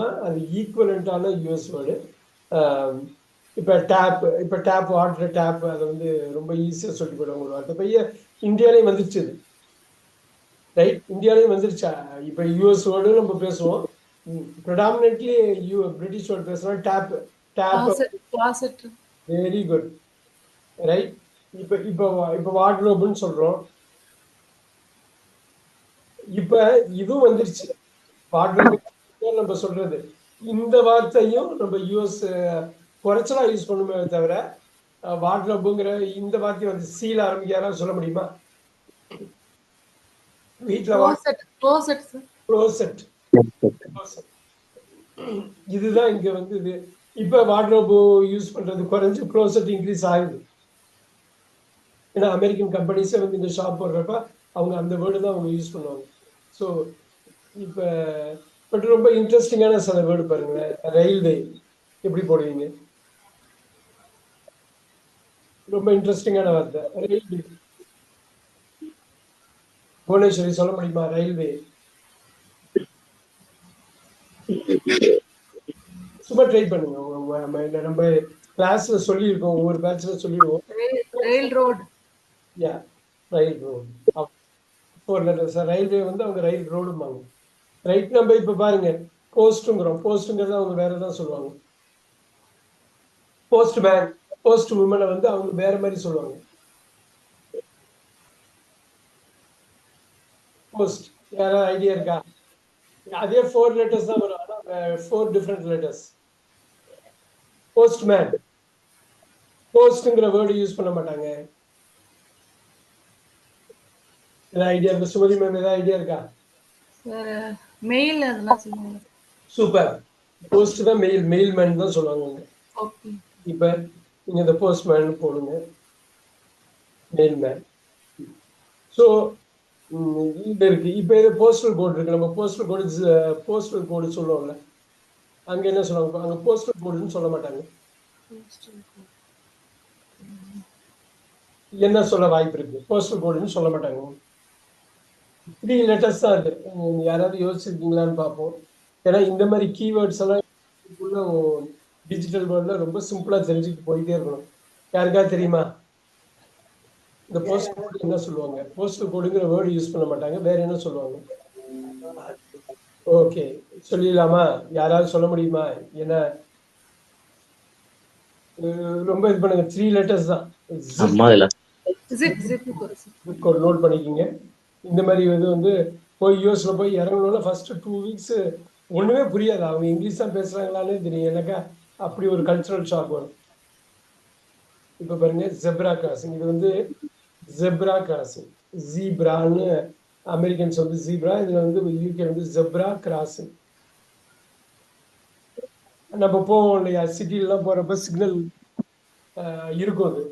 தான் அது ஈக்குவலண்ட்டான யூஎஸ் வேர்டு இப்போ டேப் இப்போ டேப் வாட்டர் டேப் அதை வந்து ரொம்ப ஈஸியாக சொல்லி போடுவாங்க ஒரு வார்த்தை. பைய இந்தியாலையும் வந்துருச்சு ரைட் இந்தியாலையும் வந்துருச்சா? இப்போ யூஎஸ் வேர்டு நம்ம பேசுவோம். ப்ரிடாமினெட்லி யூ பிரிட்டிஷ் வேர்டு பேசுகிறோம் tap tap. Very good right இப்போ இப்போ இப்போ வார்ட்ரோப்னு சொல்கிறோம் இப்போ இதுவும் வந்துருச்சு. வார்ட்ரோப் நம்ம சொல்றது? இந்த வார்த்தையும் நம்ம யூஎஸ் குறைச்சலா யூஸ் பண்ணுமே தவிர வார்ட்ரோப்புங்கிற இந்த வார்த்தையை வந்து சீல ஆரம்பிக்க யாராவது சொல்ல முடியுமா? வீட்டில் இதுதான் இங்க வந்து இது. இப்ப வார்ட்ரோப் யூஸ் பண்றது குறைஞ்சு க்ளோசெட் இன்க்ரீஸ் ஆகுது. ஏன்னா அமெரிக்கன் கம்பெனிஸே வந்து இந்த ஷாப் போடுறப்ப அவங்க அந்த வேர்டு தான் அவங்க யூஸ் பண்ணுவாங்க. ஸோ இப்போ பட் ரொம்ப இன்ட்ரெஸ்டிங்கான சில வேர்டு பாருங்களேன். ரயில்வே. எப்படி போடுவீங்க? ரொம்ப இன்ட்ரெஸ்டிங்கான வார்த்தை. ரயில்வே. புவனேஸ்வரி சொல்ல முடியுமா? ரயில்வே. சும்மா ட்ரை பண்ணுங்க. உங்க- உங்க mind ல. நம்ம கிளாஸ்ல சொல்லியிருக்கோம். ஒவ்வொரு பேட்ச்ல சொல்லிடுவோம். Rail, railroad. Yeah rail road four letters railway வந்து அவங்க ரயில் ரோடும்பாங்க ரைட் நம்ம இப்போ பாருங்க. போஸ்ட்டுங்கிறோம் போஸ்ட்டுங்கிறத அவங்க வேற தான் சொல்லுவாங்க. போஸ்ட் மேன் போஸ்ட் உமனை வந்து அவங்க வேற மாதிரி சொல்லுவாங்க. போஸ்ட் யாராவது ஐடியா இருக்கா? அதே ஃபோர் லெட்டர்ஸ் தான் வரும். ஆனால் four different letters postman போஸ்ட்டுங்கிற வேர்டு யூஸ் பண்ண மாட்டாங்க. ஏதாவது ஐடியா இருக்கா? சுமதி மேம் ஏதாவது ஐடியா இருக்கா? Mail அதெல்லாம் சொல்லுவாங்க. சூப்பர் போஸ்ட் தான் மெயில் மெயில் மேன் தான் சொல்லுவாங்க. இப்போ நீங்கள் இந்த போஸ்ட் மேன் போடுங்க. மெயில் மேன் ஸோ இது இருக்கு. இப்போ இது போஸ்டல் கோட் இருக்கு. நம்ம போஸ்டல் கோடு போஸ்டல் கோடு சொல்லுவோம்ல அங்கே என்ன சொல்லுவாங்க? அங்கே போஸ்டல் கோடுன்னு சொல்ல மாட்டாங்க. என்ன சொல்ல வாய்ப்பு இருக்கு? போஸ்டல் கோடுன்னு சொல்ல மாட்டாங்க. த்ரீ லெட்டர்ஸ் தான் அது. உம் யாராவது யோசிச்சிருக்கீங்களான்னு பார்ப்போம். ஏன்னா இந்த மாதிரி கீவேர்ட்ஸ் எல்லாம் டிஜிட்டல் வேர்ல்டில் ரொம்ப சிம்பிளாக தெரிஞ்சுட்டு போயிட்டே இருக்கணும். யாருக்காவது தெரியுமா? இந்த போஸ்டல் கோடு என்ன சொல்லுவாங்க? போஸ்டல் கோடுங்கிற வேர்டு யூஸ் பண்ண மாட்டாங்க. வேற என்ன சொல்லுவாங்க? ஓகே சொல்லிடலாமா? யாராவது சொல்ல முடியுமா? என்ன ரொம்ப இது பண்ணுங்க. த்ரீ லெட்டர்ஸ் தான். நோட் பண்ணிக்கிங்க. இந்த மாதிரி இது வந்து போய் யூஎஸில் போய் இறங்கணும்னா ஃபஸ்ட்டு டூ வீக்ஸு ஒன்றுமே புரியாது. அவங்க இங்கிலீஷ் தான் பேசுகிறாங்களானே தெரியும். எனக்கா அப்படி ஒரு கல்ச்சுரல் ஷாக் வரும். இப்போ பாருங்க ஜெப்ரா கிராசிங் இது வந்து ஜெப்ரா கிராசிங் ஜீப்ரான்னு அமெரிக்கன்ஸ் வந்து ஜீப்ரா இதில் வந்து யூகே வந்து ஜெப்ரா கிராசிங் நம்ம போவோம் இல்லையா? சிட்டிலலாம் போகிறப்ப சிக்னல் இருக்கும் அது.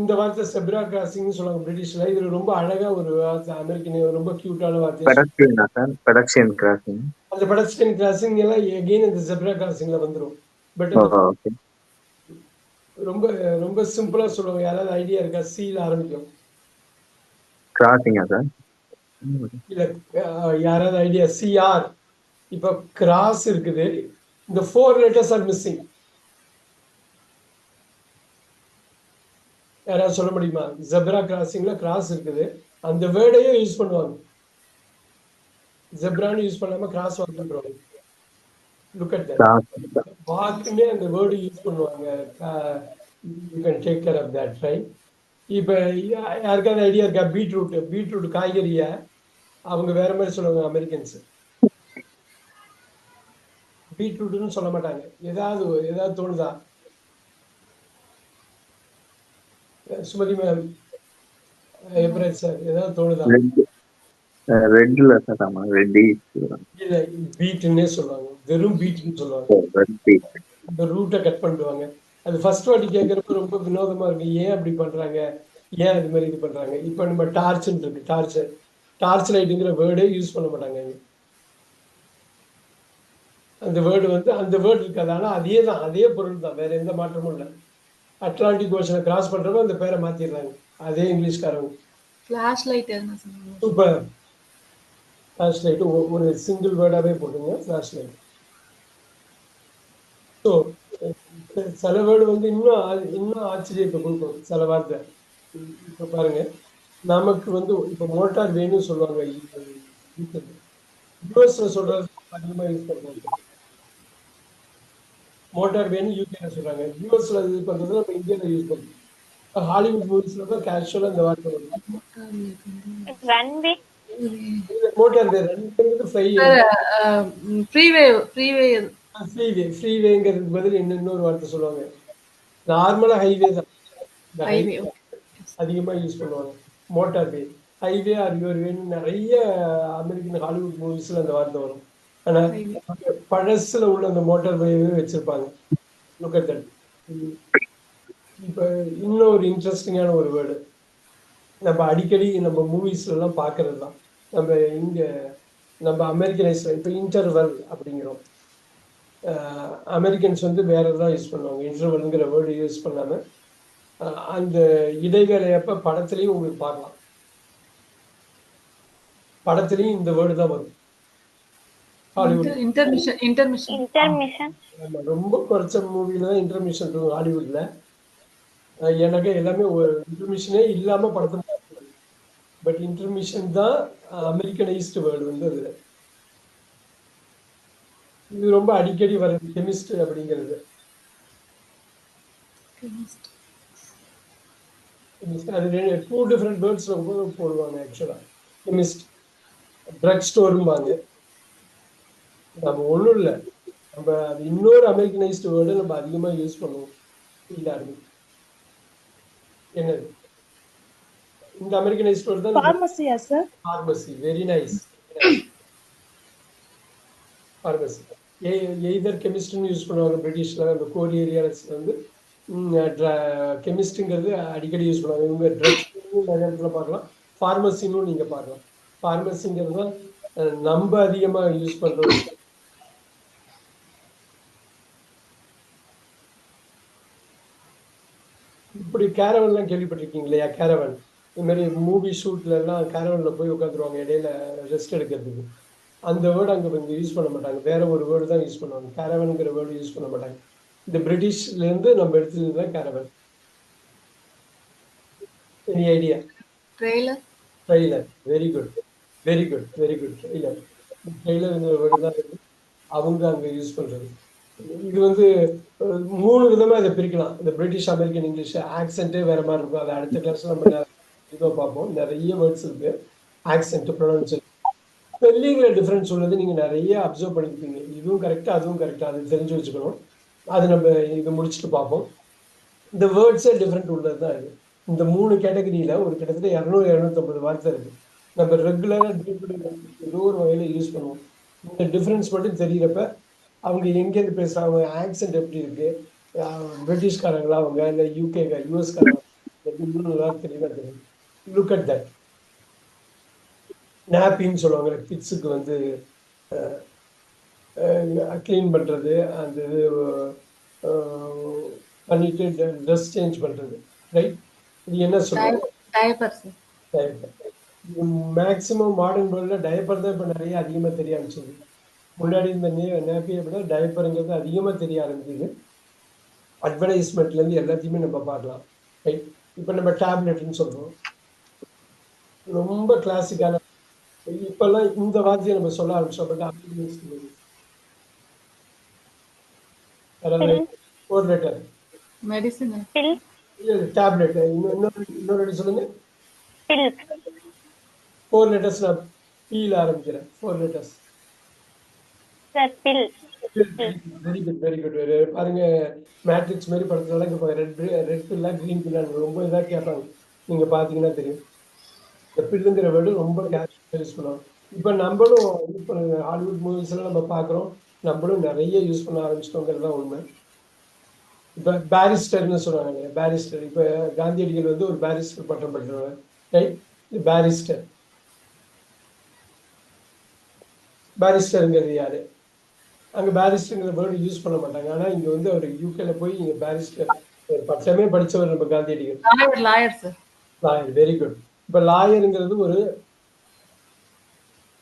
இந்த வார்த்தை செப்ரா கிராசிங்னு சொல்லுவாங்க பிரிட்டிஷ்ல. இதுல ரொம்ப அழகா ஒரு வார்த்தை அமெரிக்கன் ரொம்ப கியூட்டான வார்த்தை. சார் பெடஸ்ட்ரியன் கிராசிங் அந்த எல்லாம் எகெயின் இந்த ஜெப்ரா கிராசிங்ல வந்துரும். பட் ஓகே ரொம்ப ரொம்ப சிம்பிளா சொல்லுவாங்க யாராவது ஐடியா இருக்கா? சீல ஆரம்பிக்கும் கிராசிங்கா சார் இல்ல யாராவது ஐடியா சிஆர் இப்ப கிராஸ் இருக்குது. இந்த ஃபோர் லெட்டர்ஸ் ஆர் மிஸ்ஸிங் யாராவது சொல்ல முடியுமா? ஜெப்ரா கிராசிங்ல கிராஸ் இருக்குது. அந்த வேர்டையே யூஸ் பண்ணுவாங்க. ஜெப்ரான்னு யூஸ் பண்ணாம கிராஸ் வந்துருவாங்க லுக் அட் பார்த்துமே அந்த வேர்டு யூஸ் பண்ணுவாங்க. You can take care of that right இப்போ யாருக்காவது ஐடியா இருக்கா? பீட்ரூட் பீட்ரூட் காய்கறியை அவங்க வேற மாதிரி சொல்லுவாங்க அமெரிக்கன்ஸ் பீட்ரூட்னு சொல்ல மாட்டாங்க. ஏதாவது ஏதாவது தோணுதா? சுமதி மேம் எப்படி சார்? ஏதாவது தோணுதா? ரெட் ரெட்ல சார் ஆமா ரெட்டி இல்ல பீட்னே சொல்லுவாங்க வெறும் பீட்னு சொல்லுவாங்க இந்த ரூட்டை கட் பண்ணிடுவாங்க. அது ஃபர்ஸ்ட் வாட்டி கேட்குறப்ப ரொம்ப வினோதமா இருக்கு. ஏன் அப்படி பண்றாங்க? ஏன் இது மாதிரி இது பண்றாங்க? இப்போ நம்ம டார்ச்னு இருக்கு டார்ச் டார்ச் லைட்டுங்கிற வேர்டே யூஸ் பண்ண மாட்டாங்க. அந்த வேர்டு வந்து அந்த வேர்டு இருக்காது. ஆனா அதே தான் அதே பொருள் தான். வேற எந்த மாற்றமும் இல்லை. அட்லாண்டிக் ஓஷனை கிராஸ் பண்றப்ப அந்த பேரை மாத்திடுறாங்க அதே இங்கிலீஷ்காரங்க எதுனா சொல்லுவாங்க. சூப்பர் டிரான்ஸ்லேட் ஒரு சிங்கிள் வேர்டாகவே போட்டுங்க டிரான்ஸ்லேட் ஸோ சில வேர்டு வந்து இன்னும் இன்னும் ஆச்சரியத்தை கொடுக்கும் சில வார்த்தை இப்போ பாருங்க நமக்கு வந்து இப்போ மோட்டார் வேணும்னு சொல்லுவாங்க யூஎஸ்ல சொல்றது அதிகமாக யூஸ் பண்ணுவாங்க மோட்டார் வேணும் யூகேல சொல்றாங்க. யூஎஸ்ல யூஸ் பண்றது நம்ம இந்தியாவில் யூஸ் பண்ணுறோம் ஹாலிவுட் மூவிஸ்ல தான் கேஷுவலாக இந்த வார்த்தை வரும் ரன்வே மோட்டார் வே ரெண்டு ஃப்ரை ஃப்ரீவே ஃப்ரீவே ஃப்ரீவே ஃப்ரீவேங்கிறதுக்கு பதில் இன்னும் இன்னொரு வார்த்தை சொல்லுவாங்க. நார்மலா ஹைவே தான். ஹைவே அதிகமா யூஸ் பண்ணுவாங்க. மோட்டார் வே ஹைவே ஆர் வேன்னு நிறைய அமெரிக்கன் ஹாலிவுட் மூவிஸ்ல அந்த வார்த்தை வரும். ஆனா பழசுல உள்ள அந்த மோட்டார் வேவே வச்சிருப்பாங்க. லுக் அட் தட் இப்போ இன்னும் ஒரு இன்ட்ரெஸ்டிங்கான ஒரு வேர்டு. நம்ம அடிக்கடி நம்ம மூவிஸ்ல எல்லாம் பார்க்கறது தான் நம்ம இங்க நம்ம அமெரிக்கனைஸ் இப்போ இன்டர்வல் அப்படிங்கிறோம். அமெரிக்கன்ஸ் வந்து வேற தான் யூஸ் பண்ணுவாங்க. இன்டர்வல்ங்கிற வேர்டு யூஸ் பண்ணாம அஹ் அந்த இடைவேளை அப்ப படத்துலயும் உங்களுக்கு பார்க்கலாம். படத்துலயும் இந்த வேர்டு தான் வரும். ஹாலிவுட் இன்டர்மிஷன் இன்டர்மிஷன் இன்டர்மிஷன் ஆமா, ரொம்ப குறைச்ச மூவில தான் இன்டர்மிஷன் இருக்கும் ஹாலிவுட்ல எனக்கு எல்லாமே ஒரு இன்டர்மிஷனே இல்லாம படத்தை பட் இன்டர்மிஷன் தான் அமெரிக்கனைஸ்டு வேர்டு வந்து அதுல. இது ரொம்ப அடிக்கடி வர கெமிஸ்ட் அப்படிங்கிறது. அது டூ டிஃப்ரெண்ட் வேர்ட்ஸ்ல போடுவாங்க ஆக்சுவலா கெமிஸ்ட் ட்ரக் ஸ்டோரும்பாங்க நம்ம ஒண்ணும் இல்லை. நம்ம அது இன்னொரு அமெரிக்கனைஸ்டு வேர்டு நம்ம அதிகமா யூஸ் பண்ணுவோம். எல்லாருமே என்னது? இந்த அமெரிக்கனைஸ்டு வேர்டு தான் ஃபார்மசியா sir pharmacy very nice pharmacy either கெமிஸ்ட்ரின்னு use பண்ணுவாங்க பிரிட்டிஷ்ல அந்த கோரி ஏரியாஸ் வந்து கெமிஸ்ட்ரிங்கிறது அடிக்கடி யூஸ் பண்ணுவாங்க. இவங்க ட்ரக்ஸ் நிறைய இடத்துல பார்க்கலாம். ஃபார்மசின்னு நீங்க பார்க்கலாம். ஃபார்மசிங்கிறது தான் நம்ம அதிகமா யூஸ் பண்றது இப்படி கேரவன்லாம் கேள்விப்பட்டிருக்கீங்க இல்லையா கேரவன் இந்த மாதிரி மூவி ஷூட்ல எல்லாம் கேரவன்ல போய் உட்காந்துருவாங்க இடையில ரெஸ்ட் எடுக்கிறதுக்கு. அந்த வேர்டு அங்க இங்க யூஸ் பண்ண மாட்டாங்க. வேற ஒரு வேர்டு தான் யூஸ் பண்ணுவாங்க. கேரவனுங்கிற வேர்டு யூஸ் பண்ண மாட்டாங்க. இந்த பிரிட்டிஷ்ல இருந்து நம்ம எடுத்தது தான் caravan any idea trailer trailer very good very good very good trailer ட்ரெய்லருங்கிற word தான். அவங்க அங்க யூஸ் பண்றது. இது வந்து மூணு விதமா இதை பிரிக்கலாம். இந்த பிரிட்டிஷ் அமெரிக்கன் இங்கிலீஷ் ஆக்சென்ட்டே வேற மாதிரி இருக்கும். அதை அடுத்த கிளாஸ்ல நம்ம இதை பார்ப்போம். நிறைய வேர்ட்ஸ் இருக்கு. ஆக்சென்ட் ப்ரொனன்சியேஷன் ஸ்பெல்லிங்ல டிஃபரன்ஸ் உள்ளது. நீங்க நிறைய அப்சர்வ் பண்ணிருப்பீங்க. இதுவும் கரெக்டா அதுவும் கரெக்டா அது தெரிஞ்சு வச்சுக்கணும். அது நம்ம இது முடிச்சுட்டு பார்ப்போம். இந்த வேர்ட்ஸே டிஃப்ரெண்ட் உள்ளது தான் இது. இந்த மூணு கேட்டகரியில ஒரு கிட்டத்தட்ட இரநூறு இரநூத்தம்பது வார்த்தை இருக்கு. நம்ம ரெகுலராக ஏதோ ஒரு வகையில் யூஸ் பண்ணுவோம். இந்த டிஃப்ரென்ஸ் மட்டும் தெரியிறப்ப அவங்க எங்கேருந்து பேசுறாங்க? ஆக்சென்ட் எப்படி இருக்கு? அஹ் பிரிட்டிஷ்காரங்களா அவங்க? இல்லை யூகே யூஎஸ்காரங்க நல்லா தெளிவாக தெரியும்? லுக் அட் தட் நாப்பின்னு சொல்லுவாங்க கிட்ஸுக்கு வந்து க்ளீன் பண்ணுறது அந்த இது பண்ணிட்டு ட்ரெஸ் சேஞ்ச் பண்ணுறது ரைட் இது என்ன சொல்லுவாங்க மேக்ஸிமம் மாடர்ன் வேர்ல்டில் டயப்பர் தான் இப்போ நிறைய அதிகமாக தெரிய ஆரம்பிச்சது முன்னாடி இந்த நே நேப்பியை விட டயப்பருங்கிறது அதிகமாக தெரிய ஆரம்பிக்குது. அட்வர்டைஸ்மெண்ட்லேருந்து எல்லாத்தையுமே நம்ம பார்க்கலாம். ரைட் இப்போ நம்ம டேப்லெட்னு சொல்கிறோம் ரொம்ப கிளாசிக்கான இப்பெல்லாம் இந்த வார்த்தையை நம்ம சொல்ல ஆரம்பிச்சோம். But four letter medicine pill tablet இன்னொரு இன்னொரு சொல்லுங்க. பில் ஃபோர் லெட்டர்ஸ் நான் பீல ஆரம்பிக்கிறேன். Four letters sir pill very good very good பாருங்க மேட்ரிக்ஸ் மாதிரி படத்துல இங்க ரெட் ரெட் பில்லா கிரீன் பில்லா ரொம்ப இதாக கேட்பாங்க. நீங்க பாத்தீங்கன்னா தெரியும். இந்த பில்லுங்கிற வேர்டு ரொம்ப யூஸ் பண்ணுவோம் இப்போ நம்மளும் இப்போ ஹாலிவுட் மூவிஸ் எல்லாம் நம்ம பார்க்குறோம் நம்மளும் நிறைய யூஸ் பண்ண ஆரம்பிச்சிட்டோங்கிறது தான் உண்மை. இப்போ பேரிஸ்டர்னு சொல்லுவாங்க இல்லையா பேரிஸ்டர் இப்போ காந்தியடிகள் வந்து ஒரு பேரிஸ்டர் பட்டம் பெற்றவர் ரைட் பேரிஸ்டர் பேரிஸ்டருங்கிறது யாரு? அங்க பேரிஸ்டருங்கிற வேர்டு யூஸ் பண்ண மாட்டாங்க. ஆனா இங்க வந்து அவர் யூகேல போய் இங்க பேரிஸ்டர் ஒரு பட்டமே படிச்சவர் நம்ம காந்தியடிகள் லாயர் லாயர் வெரி குட் இப்ப லாயருங்கிறது ஒரு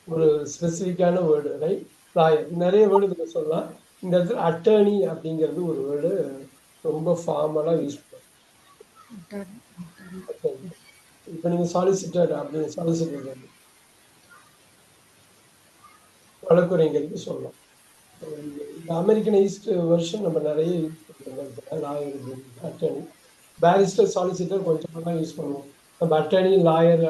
ஒரு ஸ்பெசிஃபிக்கான வேர்டு ரைட் லாயர் நிறைய வேர்டு இதில் சொல்லலாம். இந்த இடத்துல அட்டர்னி அப்படிங்கிறது ஒரு வேர்டு ரொம்ப ஃபார்மலாக யூஸ் பண்ணுவோம் இப்போ நீங்கள் சாலிசிட்டர் அப்படின்னு சாலிசிட்டர் வழக்குரைங்கிறது சொல்லலாம். இந்த அமெரிக்கனைஸ்ட் வெர்ஷன் நம்ம நிறைய யூஸ் பண்ணுறோம் லாயர் அட்டர்னி பேரிஸ்டர் சாலிசிட்டர் கொஞ்சமாக தான் யூஸ் பண்ணுவோம். நம்ம அட்டர்னி லாயர்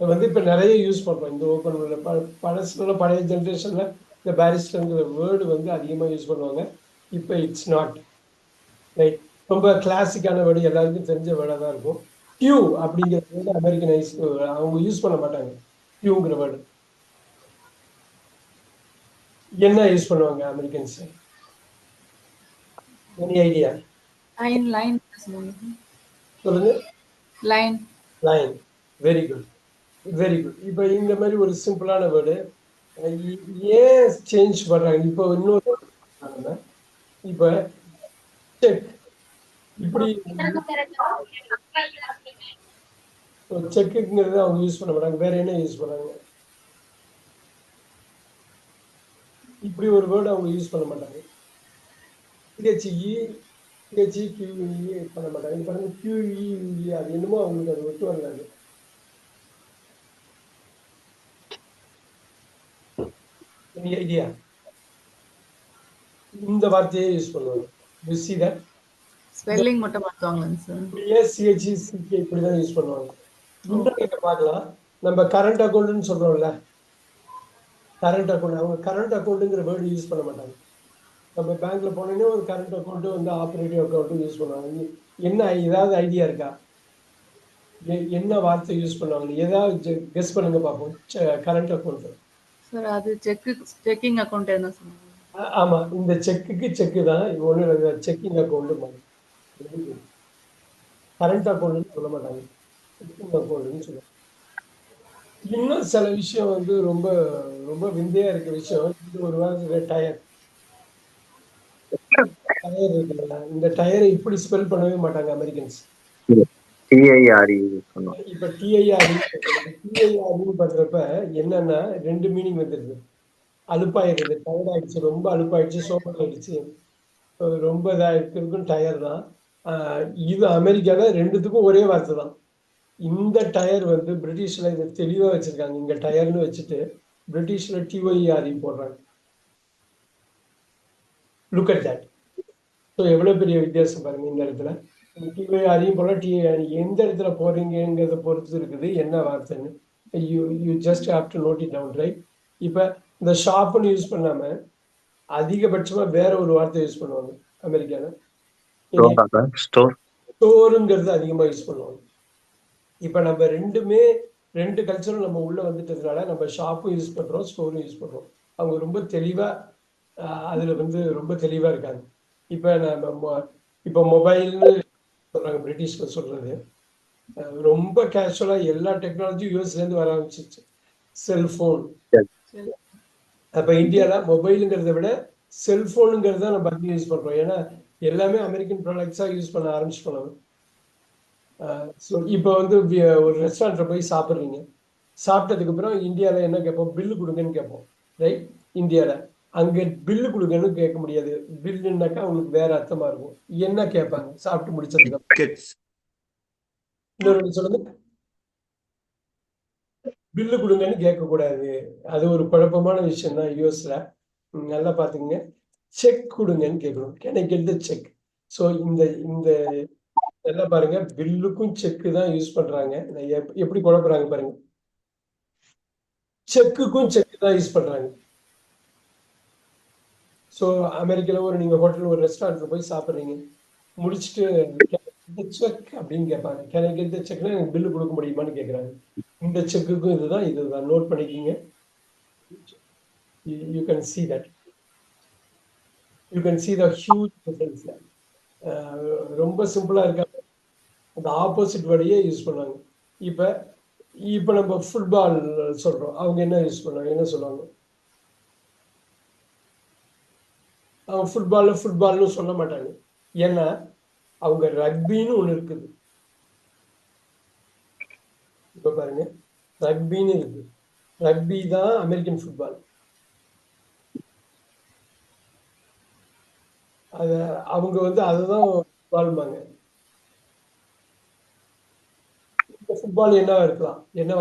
வந்து இப்போ நிறைய யூஸ் பண்ணுறோம் இந்த ஓப்பன் வேர்ல்டில் ப பழசுல பழைய ஜென்ரேஷனில் இந்த பேரிஸ்டருங்கிற வேர்டு வந்து அதிகமாக யூஸ் பண்ணுவாங்க. இப்போ இட்ஸ் நாட் ரைட் ரொம்ப கிளாசிக்கான வேர்டு எல்லாருக்கும் தெரிஞ்ச வேர்டாக தான் இருக்கும். கியூ அப்படிங்கிறது வந்து அமெரிக்கனைஸ் அவங்க யூஸ் பண்ண மாட்டாங்க. கியூங்கிற வேர்டு என்ன யூஸ் பண்ணுவாங்க Americans any idea line line சொல்லுங்க. Line line very good very good இப்போ இந்த மாதிரி ஒரு சிம்பிளான வேர்டு ஏன் சேஞ்ச் பண்றாங்க? இப்போ இன்னொரு இப்போ செக் இப்படி செக்குங்கிறது அவங்க யூஸ் பண்ண மாட்டாங்க. வேற என்ன யூஸ் பண்ணாங்க இப்படி ஒரு வேர்டு அவங்க யூஸ் பண்ண மாட்டாங்க. சிஹெச்இ சிஹெச்இ கியூஇ பண்ண மாட்டாங்க. இப்போ பாருங்க கியூஇ அது என்னமோ அவங்களுக்கு அது ஒத்து வரல அது எனி ஐடியா இந்த வார்த்தையே யூஸ் பண்ணுவாங்க. யூ சி தட் ஸ்பெல்லிங் மட்டும் மாற்றுவாங்களாங்க சார் இப்படியே சிஹெச்இ சிகே இப்படி தான் யூஸ் பண்ணுவாங்க. இன்டர்நெட்டை பார்க்கலாம். நம்ம கரண்ட் அக்கௌண்ட்னு சொல்றோம்ல கரண்ட் அக்கௌண்ட் அவங்க கரண்ட் அக்கௌண்ட்டுங்கிற வேர்டு யூஸ் பண்ண மாட்டாங்க. நம்ம பேங்க்ல போனோன்னே ஒரு கரண்ட் அக்கௌண்ட்டு வந்து ஆப்ரேட்டிவ் அக்கௌண்ட்டும் யூஸ் பண்ணுவாங்க. என்ன ஏதாவது ஐடியா இருக்கா? என்ன வார்த்தை யூஸ் பண்ணுவாங்க? ஏதாவது கெஸ் பண்ணுங்க பார்ப்போம் கரண்ட் அக்கௌண்ட் சார் அது செக்கு செக்கிங் அக்கௌண்ட் என்ன சொன்னாங்க ஆமா. இந்த செக்குக்கு செக்கு தான். ஒன்று செக்கிங் அக்கௌண்ட் கரண்ட் அக்கௌண்ட்னு சொல்ல மாட்டாங்க. செக்கிங் அக்கௌண்ட்னு சொல்லுவாங்க இன்னும் சில விஷயம் வந்து ரொம்ப ரொம்ப விந்தையா இருக்க விஷயம். ஒரு வாரத்துக்கு டயர். டயர் இருக்குல்ல இந்த டயரை இப்படி ஸ்பெல் பண்ணவே மாட்டாங்க அமெரிக்கன்ஸ் பண்ணுவோம் இப்ப டிஐஆர் டிஐஆர்னு பண்றப்ப என்னன்னா ரெண்டு மீனிங் வந்துருது. அலுப்பாயிருது டயர்ட் ஆயிடுச்சு ரொம்ப அலுப்பாயிடுச்சு சோகம் ஆயிடுச்சு ரொம்ப இதாயிருக்கும் டயர் தான் இது அமெரிக்கால ரெண்டுத்துக்கும் ஒரே வார்த்தை தான் இந்த டயர் வந்து பிரிட்டிஷ்ல இதை தெளிவா வச்சிருக்காங்க. இங்க டயர்னு வச்சுட்டு பிரிட்டிஷ்ல டிஒய்ஆர்இ போடுறாங்க. லுக் அட் தட் ஸோ எவ்வளவு பெரிய வித்தியாசம் பாருங்க இந்த இடத்துல. டிஒய்ஆரையும் போல டிஐஆர் எந்த இடத்துல போறீங்கிறத பொறுத்து இருக்குது. என்ன வார்த்தைன்னு? You you just have to note it down right இப்போ இந்த ஷாப்னு யூஸ் பண்ணாம அதிகபட்சமா வேற ஒரு வார்த்தை யூஸ் பண்ணுவாங்க ஸ்டோர் ஸ்டோருங்கிறது அதிகமா யூஸ் பண்ணுவாங்க. இப்போ நம்ம ரெண்டுமே ரெண்டு கல்ச்சரும் நம்ம உள்ள வந்துட்டதுனால நம்ம ஷாப்பும் யூஸ் பண்றோம் ஸ்டோரும் யூஸ் பண்றோம். அவங்க ரொம்ப தெளிவா அதில் அதுல வந்து ரொம்ப தெளிவா இருக்காங்க. இப்போ நம்ம மொ- இப்போ மொபைல்னு சொல்றாங்க பிரிட்டிஷ்ல சொல்றது. ரொம்ப கேஷுவலா எல்லா டெக்னாலஜியும் யூஎஸ்லேருந்து வர ஆரம்பிச்சிச்சு செல்ஃபோன் அப்போ இந்தியாவில் இந்தியால மொபைலுங்கிறத விட செல்ஃபோனுங்கிறது தான் நம்ம அதிகம் யூஸ் பண்றோம். ஏன்னா எல்லாமே அமெரிக்கன் ப்ராடக்ட்ஸா யூஸ் பண்ண ஆரம்பிச்சு நம்ம. ஸோ இப்போ வந்து ஒரு ரெஸ்டாரண்ட்ல போய் சாப்பிட்றீங்க. சாப்பிட்டதுக்கு அப்புறம் இந்தியால என்ன கேட்போம்? பில்லு கொடுங்கன்னு கேட்போம். ரைட் இந்தியால. அங்க பில்லு கொடுங்கன்னு கேட்க முடியாது. பில்லுன்னாக்கா அவங்களுக்கு வேற அர்த்தமா இருக்கும். என்ன கேட்பாங்க? சாப்பிட்டு முடிச்சதுக்கு. இன்னொரு சொல்லுங்க. பில்லு கொடுங்கன்னு கேட்கக்கூடாது. அது ஒரு குழப்பமான விஷயம் தான் யூஎஸ்ல நல்லா பாத்துக்கங்க செக் கொடுங்கன்னு கேட்கணும் கெட் த செக் ஸோ இந்த இந்த எல்லாம் பாருங்க பில்லுக்கும் செக்கு தான் யூஸ் பண்றாங்க. எப்படி குழப்பறாங்க பாருங்க. செக்குக்கும் செக்கு தான் யூஸ் பண்றாங்க. ஸோ அமெரிக்கால ஒரு நீங்க ஹோட்டல் ஒரு ரெஸ்டாரண்ட்ல போய் சாப்பிட்றீங்க. முடிச்சுட்டு செக் அப்படின்னு கேட்பாங்க. கேன் ஐ கெட் செக்னா எனக்கு பில்லு கொடுக்க முடியுமான்னு கேட்குறாங்க. இந்த செக்குக்கும் இதுதான் இதுதான் நோட் பண்ணிக்கிங்க. You can see that you can see the huge difference ரொம்ப சிம்பிளா இருக்கா? அந்த ஆப்போசிட் வழியே யூஸ் பண்ணாங்க இப்போ இப்போ நம்ம ஃபுட்பால் சொல்கிறோம் அவங்க என்ன யூஸ் பண்ணாங்க என்ன சொல்லுவாங்க? அவங்க ஃபுட்பாலில் ஃபுட்பால்னு சொல்ல மாட்டாங்க. ஏன்னா அவங்க ரக்பின்னு ஒன்று இருக்குது. இப்போ பாருங்க. ரக்பின்னு இருக்குது ரக்பி தான் அமெரிக்கன் ஃபுட்பால் அதை அவங்க வந்து அதுதான் ஃபுட்பால்பாங்க இந்த ஃபுட்பால் என்ன இருக்கலாம்? என்ன